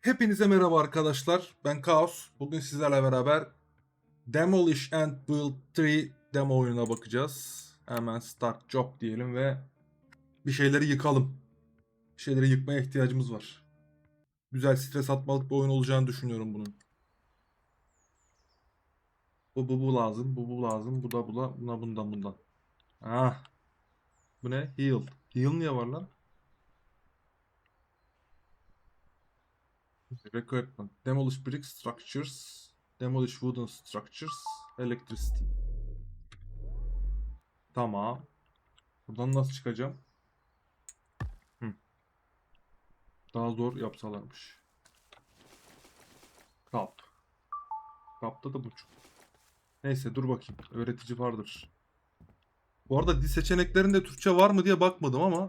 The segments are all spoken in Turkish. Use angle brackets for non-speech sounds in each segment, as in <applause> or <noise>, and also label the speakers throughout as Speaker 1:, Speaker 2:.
Speaker 1: Hepinize merhaba arkadaşlar. Ben Kaos. Bugün sizlerle beraber Demolish and Build 3 demo oyununa bakacağız. Hemen start job diyelim ve bir şeyleri yıkalım. Bir şeyleri yıkmaya ihtiyacımız var. Güzel stres atmalık bir oyun olacağını düşünüyorum bunun. Bu bu bu lazım, bu bu lazım, bu da bu da, buna bundan bundan. Ah. Bu ne? Heal. Heal niye var lan? Equipment. Demolish brick structures. Demolish wooden structures. Electricity. Tamam. Buradan nasıl çıkacağım? Hı. Daha zor yapsalarmış. Kap. Kapta da buçuk. Neyse dur bakayım. Öğretici vardır. Bu arada dil seçeneklerinde Türkçe var mı diye bakmadım ama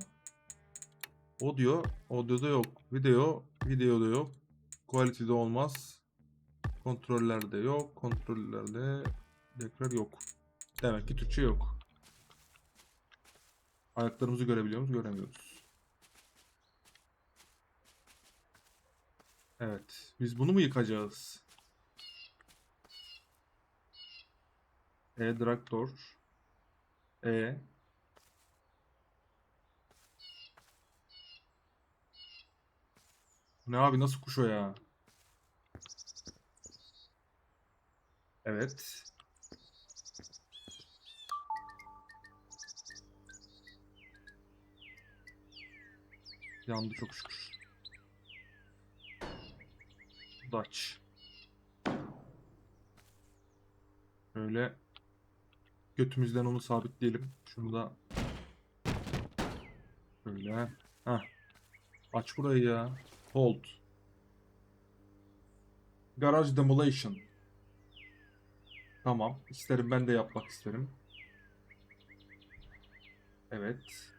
Speaker 1: Audio, audio'da yok. Video, videoda yok. Quality'de olmaz. Kontrollerde yok. Kontrollerde tekrar yok. Demek ki Türkçe yok. Ayaklarımızı görebiliyor muyuz? Göremiyoruz. Evet. Biz bunu mu yıkacağız? E traktör. E Ne abi nasıl kuş o ya? Evet. Yandı çok şükür. Dutch. Böyle götümüzden onu sabitleyelim. Şunu da böyle. Heh. Aç burayı ya. Hold. Garage demolition. Tamam. İsterim ben de yapmak isterim. Evet.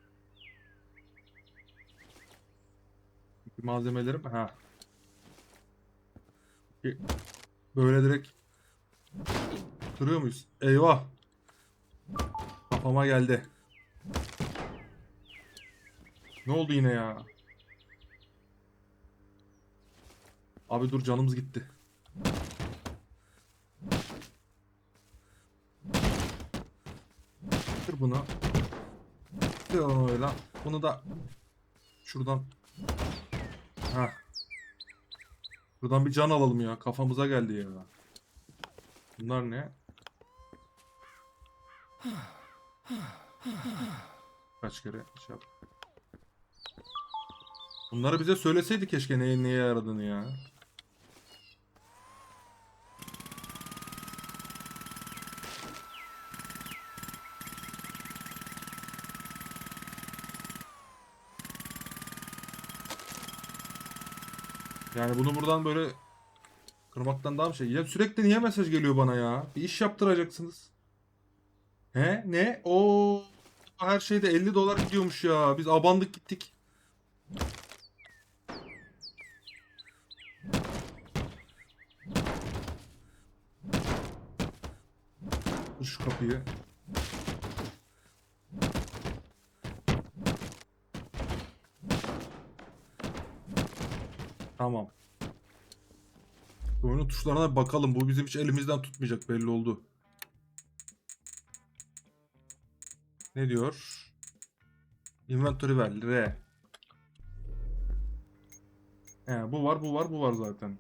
Speaker 1: Malzemelerim ha. Böyle direkt kırıyor muyuz? Eyvah. Kafama geldi. Ne oldu yine ya? Abi dur canımız gitti. Kır bunu. Kır onu öyle. Bunu da şuradan. Ha. Buradan bir can alalım ya. Kafamıza geldi ya. Bunlar ne? Kaç kere şey. Bunları bize söyleseydi keşke neye neye yaradığını ya. Yani bunu buradan böyle kırmaktan daha bir şey. Ya sürekli niye mesaj geliyor bana ya? Bir iş yaptıracaksınız. He? Ne? O her şeyde 50 dolar gidiyormuş ya. Biz abandık gittik. Şu kapıyı. Tamam. Oyunun tuşlarına bakalım. Bu bizim hiç elimizden tutmayacak belli oldu. Ne diyor? Inventory ver. R. He, bu var, bu var, bu var zaten.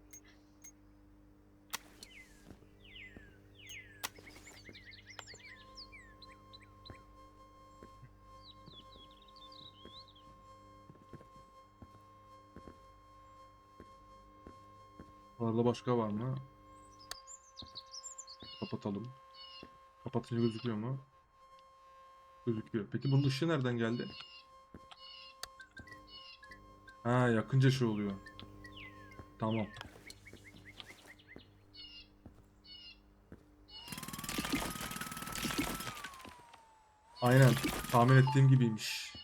Speaker 1: Burada başka var mı? Kapatalım. Kapatınca gözüküyor mu? Gözüküyor. Peki bunun ışığı nereden geldi? Ha yakınca şey oluyor. Tamam. Aynen. Tahmin ettiğim gibiymiş.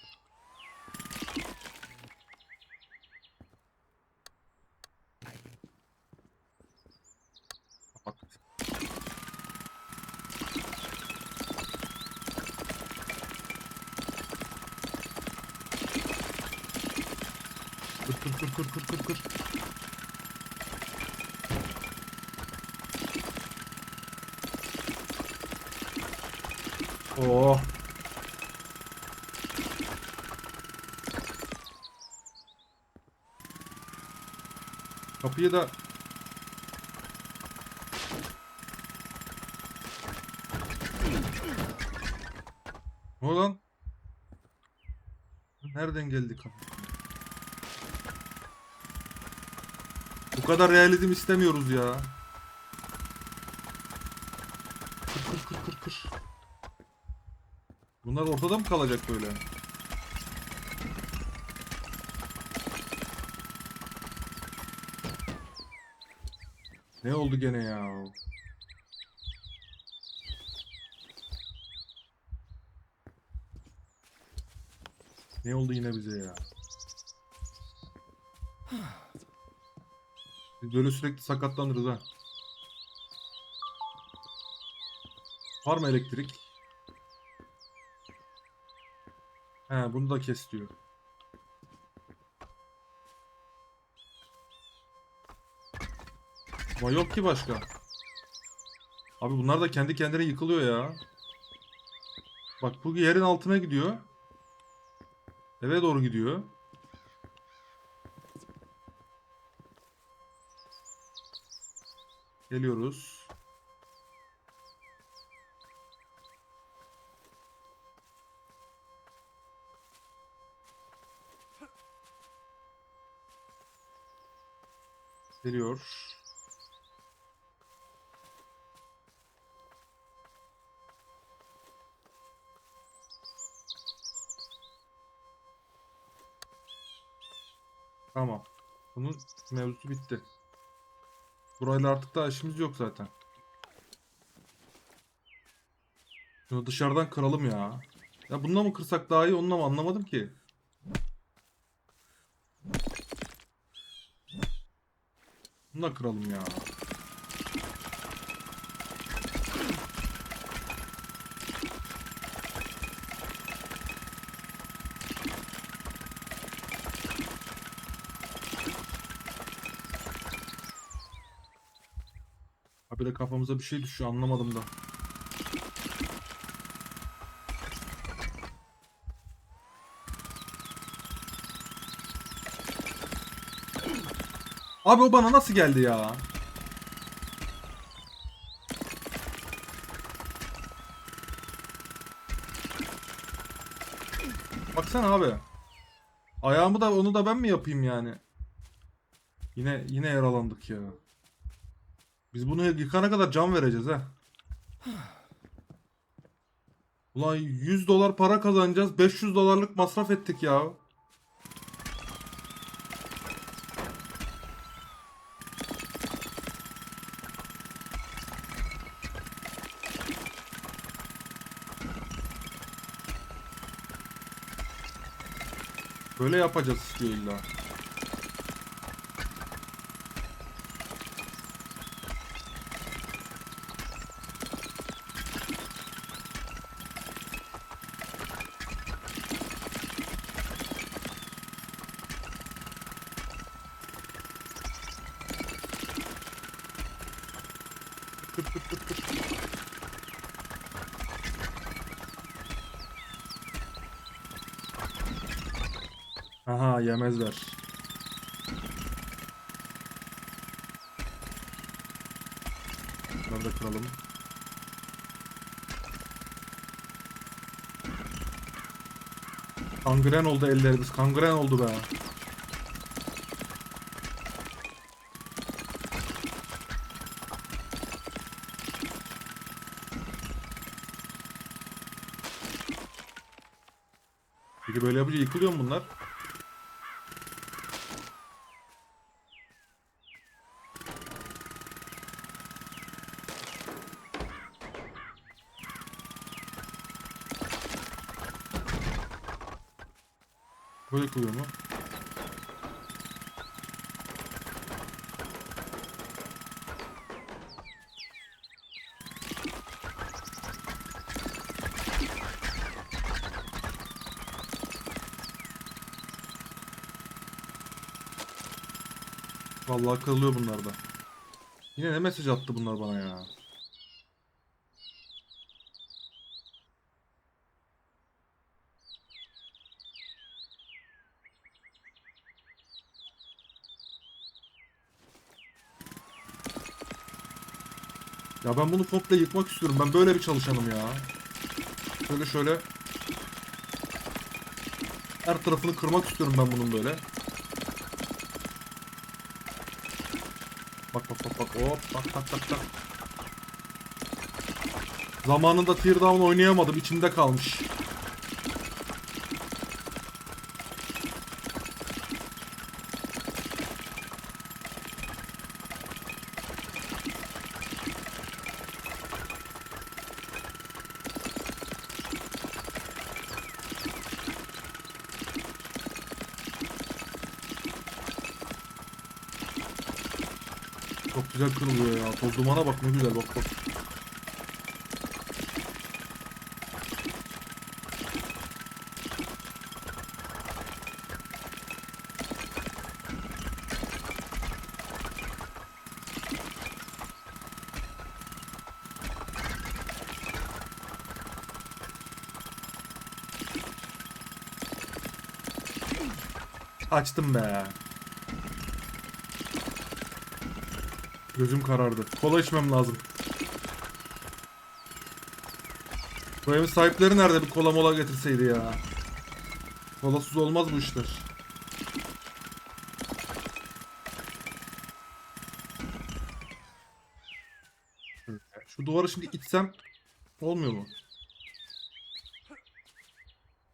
Speaker 1: Kır kır kır kır kır kır kır. Oh. Kapıyı da Ne lan? Nereden geldik kapı? Bu kadar realizm istemiyoruz ya. Kır kır kır kır kır. Bunlar ortada mı kalacak böyle? Ne oldu gene ya? Ne oldu yine bize ya? <sighs> <sighs> Böyle sürekli sakatlanırız ha. Var mı elektrik? He bunu da kes diyor. Ama yok ki başka. Abi bunlar da kendi kendine yıkılıyor ya. Bak bu yerin altına gidiyor. Eve doğru gidiyor. Geliyoruz. Geliyor. Tamam. Bunun mevzusu bitti. Burayla artık da işimiz yok zaten. Şunu dışarıdan kıralım ya. Ya bununla mı kırsak daha iyi onunla mı anlamadım ki. Bununla kıralım ya. Habire kafamıza bir şey düşüyor anlamadım da. Abi o bana nasıl geldi ya? Baksana abi. Ayağımı da onu da ben mi yapayım yani? Yine yine yaralandık ya. Biz bunu yıkana kadar can vereceğiz ha. Ulan 100 dolar para kazanacağız. 500 dolarlık masraf ettik ya. Böyle yapacağız istiyor illa. Aha yemezler. Bunları da kıralım. Kangren oldu ellerimiz. Kangren oldu be. Peki böyle yapınca yıkılıyor mu bunlar? Yıkılıyor mu? Vallahi kırılıyor bunlar da. Yine ne mesaj attı bunlar bana ya? Ya ben bunu komple yıkmak istiyorum. Ben böyle bir çalışanım ya. Şöyle şöyle. Her tarafını kırmak istiyorum ben bunun böyle. Bak bak bak bak. Hop bak bak bak bak. Zamanında Teardown oynayamadım. içimde kalmış. Çok güzel Toz dumana bak ne güzel bak bak. Açtım be. Gözüm karardı. Kola içmem lazım. Bu evin sahipleri nerede? Bir kola mola getirseydi ya. Kolasız olmaz bu işler. Şu duvarı şimdi itsem olmuyor mu?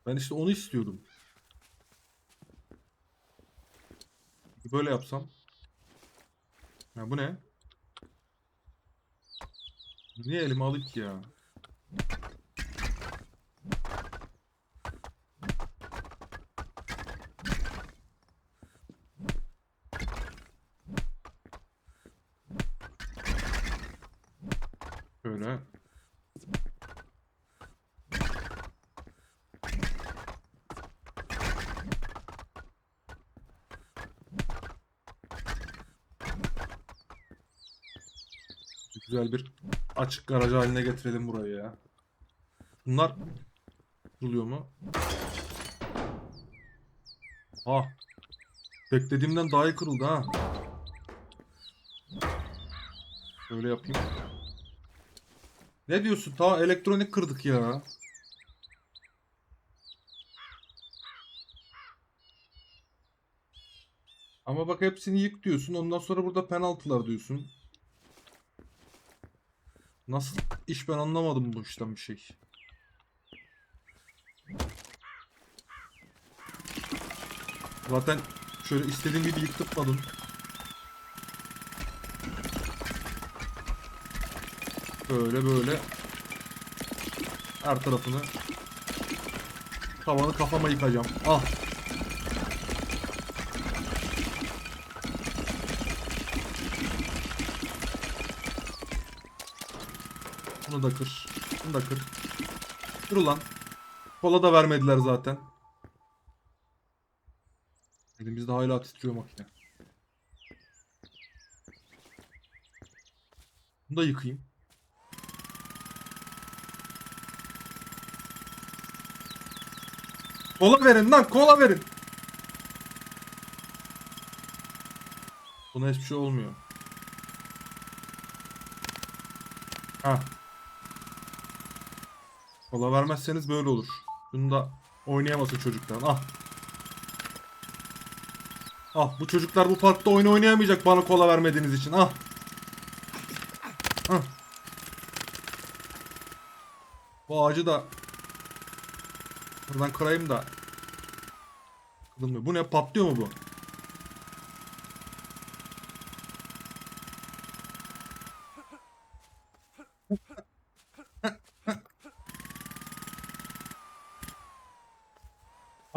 Speaker 1: Ben işte onu istiyordum. Böyle yapsam. Ya bu ne? Niye elime alayım ki ya? Şöyle. Güzel bir açık garaj haline getirelim burayı ya. Bunlar kuruluyor mu? Ha. Beklediğimden daha iyi kırıldı ha. Şöyle yapayım. Ne diyorsun? Ta elektronik kırdık ya. Ama bak hepsini yık diyorsun. Ondan sonra burada penaltılar diyorsun. Nasıl iş ben anlamadım bu işten bir şey. Zaten şöyle istediğim gibi yıktırtmadın. Böyle böyle her tarafını tavanı kafama yıkacağım. Ah. Bunu da kır. Bunu da kır. Kır ulan. Kola da vermediler zaten. Elimizde hala titriyor makine. Bunu da yıkayayım. Kola verin lan kola verin. Buna hiçbir şey olmuyor. Ha. Kola vermezseniz böyle olur. Bunu da oynayamasın çocuklar. Ah. Ah bu çocuklar bu parkta oyun oynayamayacak bana kola vermediğiniz için. Ah. Ah. Bu ağacı da buradan kırayım da. Kırılmıyor. Bu ne patlıyor mu bu?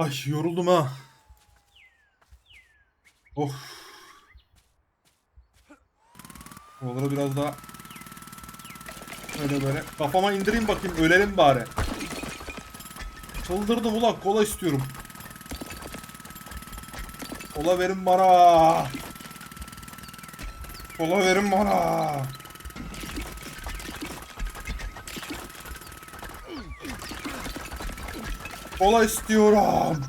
Speaker 1: Ay yoruldum ha. Of. Onları biraz daha böyle böyle kafama indireyim bakayım ölelim bari. Çıldırdım ulan kola istiyorum. Kola verin bana. Kola verin bana. Kola istiyorum.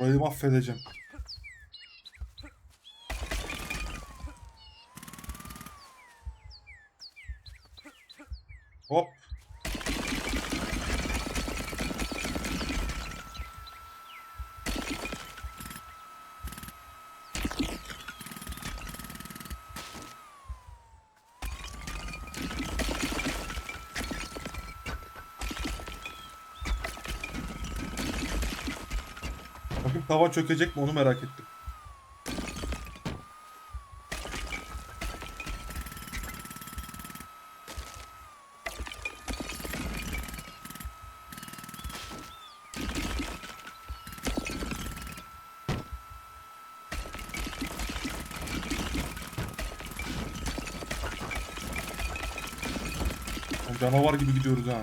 Speaker 1: Burayı mahvedeceğim. Hop. Bakın tava çökecek mi onu merak ettim. Canavar gibi gidiyoruz ha.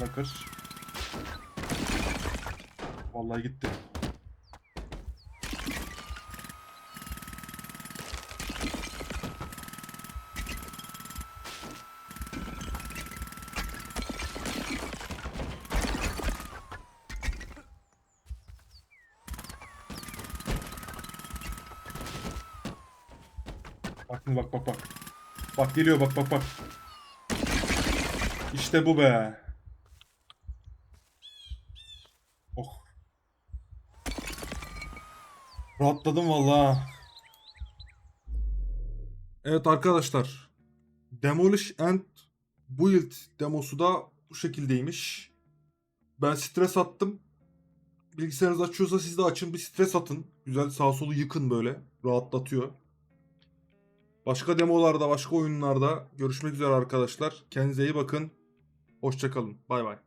Speaker 1: Bakır. Vallahi gitti. Bak bak bak bak. Bak geliyor bak bak bak. İşte bu be. Oh. Rahatladım vallahi. Evet arkadaşlar. Demolish and Build demosu da bu şekildeymiş. Ben stres attım. Bilgisayarınız açıyorsa siz de açın bir stres atın. Güzel sağ solu yıkın böyle. Rahatlatıyor. Başka demolarda, başka oyunlarda görüşmek üzere arkadaşlar. Kendinize iyi bakın. Hoşçakalın. Bay bay.